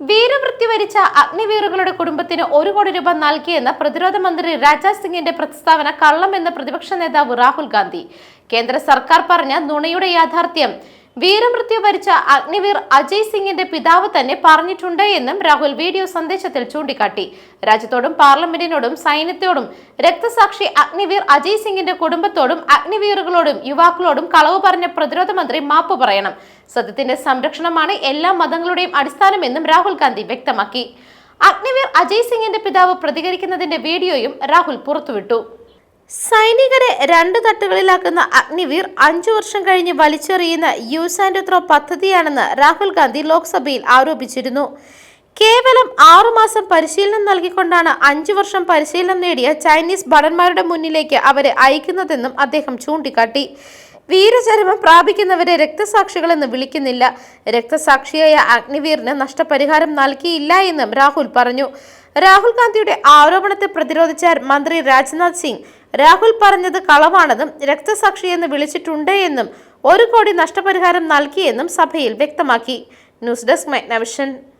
വീരവൃത്തി വരിച്ച അഗ്നിവീറുകളുടെ കുടുംബത്തിന് ഒരു കോടി രൂപ നൽകിയെന്ന പ്രതിരോധ മന്ത്രി രാജ്നാഥ് സിംഗിന്റെ പ്രസ്താവന കള്ളമെന്ന് പ്രതിപക്ഷ നേതാവ് രാഹുൽ ഗാന്ധി. കേന്ദ്ര സർക്കാർ പറഞ്ഞ നുണയുടെ യാഥാർത്ഥ്യം വീരമൃത്യു വരിച്ച അഗ്നിവീർ അജയ് സിംഗിന്റെ പിതാവ് തന്നെ പറഞ്ഞിട്ടുണ്ട് എന്നും രാഹുൽ വീഡിയോ സന്ദേശത്തിൽ ചൂണ്ടിക്കാട്ടി. രാജ്യത്തോടും പാർലമെന്റിനോടും സൈന്യത്തോടും രക്തസാക്ഷി അഗ്നിവീർ അജയ് സിംഗിന്റെ കുടുംബത്തോടും അഗ്നിവീറുകളോടും യുവാക്കളോടും കളവ് പറഞ്ഞ പ്രതിരോധ മന്ത്രി മാപ്പ് പറയണം. സത്യത്തിന്റെ സംരക്ഷണമാണ് എല്ലാ മതങ്ങളുടെയും അടിസ്ഥാനമെന്നും രാഹുൽ ഗാന്ധി വ്യക്തമാക്കി. അഗ്നിവീർ അജയ് സിംഗിന്റെ പിതാവ് പ്രതികരിക്കുന്നതിന്റെ വീഡിയോയും രാഹുൽ പുറത്തുവിട്ടു. സൈനികരെ രണ്ട് തട്ടുകളിലാക്കുന്ന അഗ്നിവീർ അഞ്ചു വർഷം കഴിഞ്ഞ് വലിച്ചെറിയുന്ന യൂസ് ആൻഡ് ത്രോ പദ്ധതിയാണെന്ന് രാഹുൽ ഗാന്ധി ലോക്സഭയിൽ ആരോപിച്ചിരുന്നു. കേവലം ആറുമാസം പരിശീലനം നൽകിക്കൊണ്ടാണ് അഞ്ചു വർഷം പരിശീലനം നേടിയ ചൈനീസ് ഭടന്മാരുടെ മുന്നിലേക്ക് അവരെ അയക്കുന്നതെന്നും അദ്ദേഹം ചൂണ്ടിക്കാട്ടി. വീരചരമം പ്രാപിക്കുന്നവരെ രക്തസാക്ഷികളെന്ന് വിളിക്കുന്നില്ല. രക്തസാക്ഷിയായ അഗ്നിവീറിന് നഷ്ടപരിഹാരം നൽകിയില്ല എന്നും രാഹുൽ പറഞ്ഞു. രാഹുൽ ഗാന്ധിയുടെ ആരോപണത്തെ പ്രതിരോധിച്ച മന്ത്രി രാജ്നാഥ് സിംഗ് രാഹുൽ പറഞ്ഞത് കളവാണെന്നും രക്തസാക്ഷിയെന്ന് വിളിച്ചിട്ടുണ്ട് എന്നും ഒരു കോടി നഷ്ടപരിഹാരം നൽകിയെന്നും സഭയിൽ വ്യക്തമാക്കി. News desk Megnavision.